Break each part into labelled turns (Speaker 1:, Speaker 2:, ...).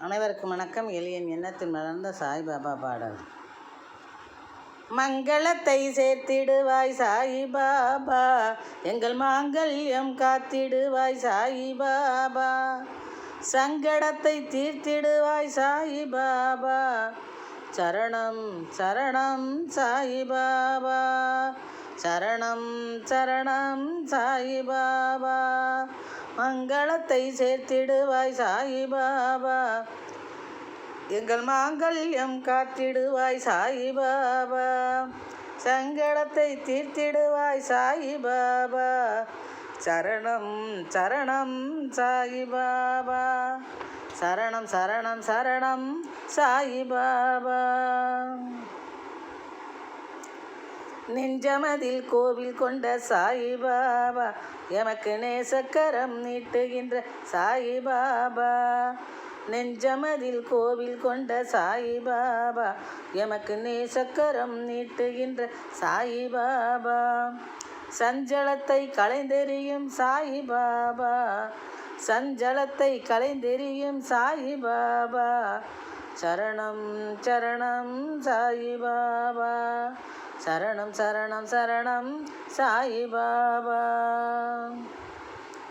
Speaker 1: அனைவருக்கும் வணக்கம். எளியன் எண்ணத்தில் மலர்ந்த சாய்பாபா பாடல். மங்களத்தை சேர்த்திடுவாய் சாயிபாபா எங்கள் மாங்கல்யம் காத்திடுவாய் சாயிபாபா சங்கடத்தை தீர்த்திடுவாய் சாயிபாபா சரணம் சரணம் சாயிபாபா சரணம் சரணம் சாயிபாபா மங்களத்தை சேர்த்திடுவாய் சாயிபாபா. எங்கள் மாங்கல்யம் காத்திடுவாய் சாயிபாபா. சங்கடத்தை தீர்த்திடுவாய் சாயிபாபா. சரணம் சரணம் சாயிபாபா. சரணம் சரணம் சரணம் சாயிபாபா. நெஞ்சமதில் கோவில் கொண்ட சாயிபாபா எமக்கு நேசக்கரம் நீட்டுகின்ற சாயிபாபா. நெஞ்சமதில் கோவில் கொண்ட சாயிபாபா எமக்கு நேசக்கரம் நீட்டுகின்ற சாயிபாபா. சஞ்சலத்தை களைந்தெறியும் சாயிபாபா சஞ்சலத்தை களைந்தெறியும் சாயிபாபா. சரணம் சரணம் சாயிபாபா. சரணம் சரணம் சரணம் சாயிபாபா.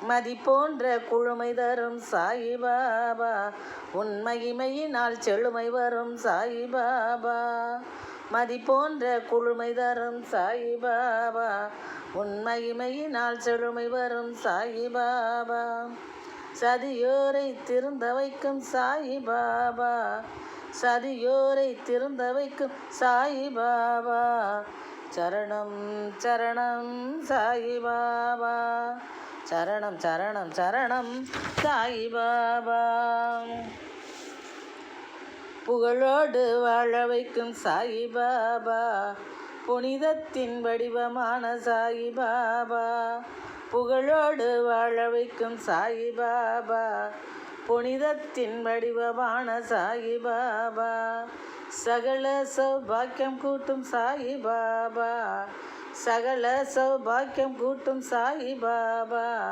Speaker 1: மதி போன்ற குழுமை தரும் சாயிபாபா. உன் மகிமையினால் செழுமை வரும் சாயிபாபா. மதி போன்ற குழுமை தரும் சாயிபாபா. உன் மகிமையினால் செழுமை வரும் சாயிபாபா. சதியோரை திருந்த வைக்கும் சாயிபாபா. சதியோரை திறந்த வைக்கும் சாயிபாபா. சரணம் சரணம் சாயிபாபா. சரணம் சரணம் சரணம் சாயிபாபா. புகழோடு வாழ வைக்கும் சாயிபாபா. புனிதத்தின் வடிவமான சாயிபாபா. புகழோடு வாழ வைக்கும் சாயிபாபா. புனிதத்தின் வடிவமான சாயிபாபா. சகல சௌபாக்கியம் கூட்டும் சாயிபாபா. சகல சௌபாக்கியம் கூட்டும் சாயிபாபா.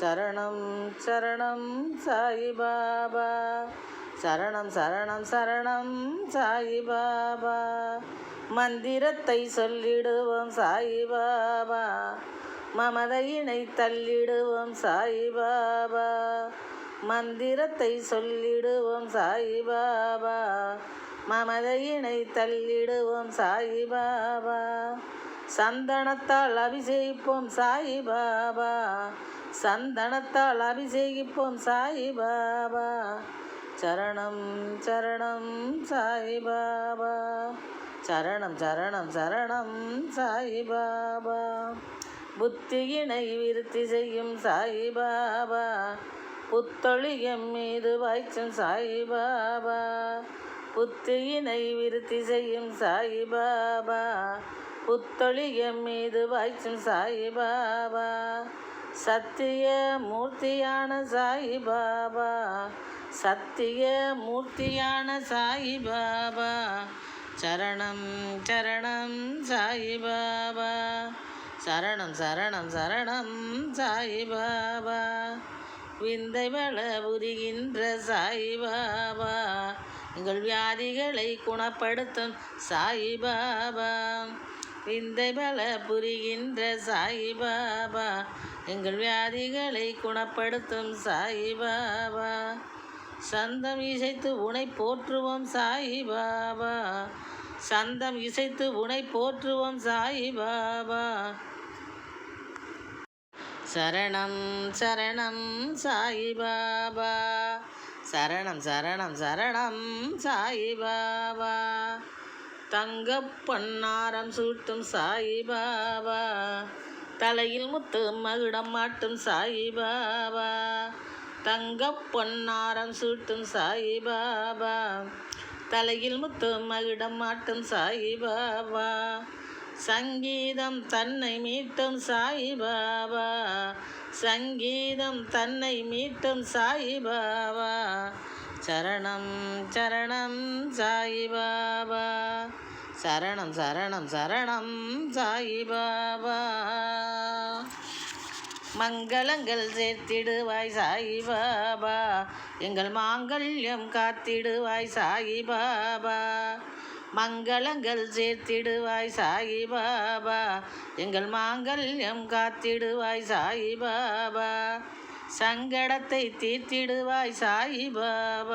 Speaker 1: சரணம் சரணம் சாயிபாபா. சரணம் சரணம் சரணம் சாயிபாபா. மந்திரத்தை சொல்லிடுவோம் சாயிபாபா. மமதையினை தள்ளிடுவோம் சாயிபாபா. மந்திரத்தை சொல்லிடுவோம் சாயிபாபா. மமதையினை தள்ளிடுவோம் சாயிபாபா. சந்தனத்தால் அபிஷேகிப்போம் சாயிபாபா. சந்தனத்தால் அபிஷேகிப்போம் சாயிபாபா. சரணம் சரணம் சாயிபாபா. சரணம் சரணம் சரணம் சாயிபாபா. புத்தியினை விருத்தி செய்யும் சாயிபாபா. புத்தொழியம் மீது வாய்ச்சும் சாயிபாபா. புத்தியினை விருத்தி செய்யும் சாயிபாபா. புத்தொழியம் மீது வாய்ச்சும் சாயிபாபா. சத்திய மூர்த்தியான சாயிபாபா. சத்திய மூர்த்தியான சாயிபாபா. சரணம் சரணம் சாயிபாபா. சரணம் சரணம் சரணம் சாயிபாபா. விந்தை வள புரிகின்ற சாய்பாபா. எங்கள் வியாதிகளை குணப்படுத்தும் சாய்பாபா. விந்தை பல புரிகின்ற சாய்பாபா. எங்கள் வியாதிகளை குணப்படுத்தும் சாய்பாபா. சந்தம் இசைத்து உனை போற்றுவோம் சாய்பாபா. சந்தம் இசைத்து உனை போற்றுவோம் சாய்பாபா. சரணம் சரணம் சாயிபாபா. சரணம் சரணம் சரணம் சாயிபாபா. தங்க பன்னாரம் சூட்டும் சாயிபாபா. தலையில் முத்து மகுடம் மாட்டும் சாயிபாபா. தங்க பொன்னாரம் சூட்டும் சாயிபாபா. தலையில் முத்து மகுடம் மாட்டும் சாயிபாபா. சங்கீதம் தன்னை மீட்டும் சாயிபாபா. சங்கீதம் தன்னை மீட்டும் சாயிபாபா. சரணம் சரணம் சாயிபாபா. சரணம் சரணம் சரணம் சாயிபாபா. மங்களங்கள் சேர்த்திடுவாய் சாயிபாபா. எங்கள் மாங்கல்யம் காத்திடுவாய் சாயிபாபா. மங்களங்கள் சேர்த்திடுவாய் சாயி பாபா எங்கள் மாங்கல்யம் காத்திடுவாய் சாயி பாபா சங்கடத்தை தீர்த்திடுவாய் சாயி பாபா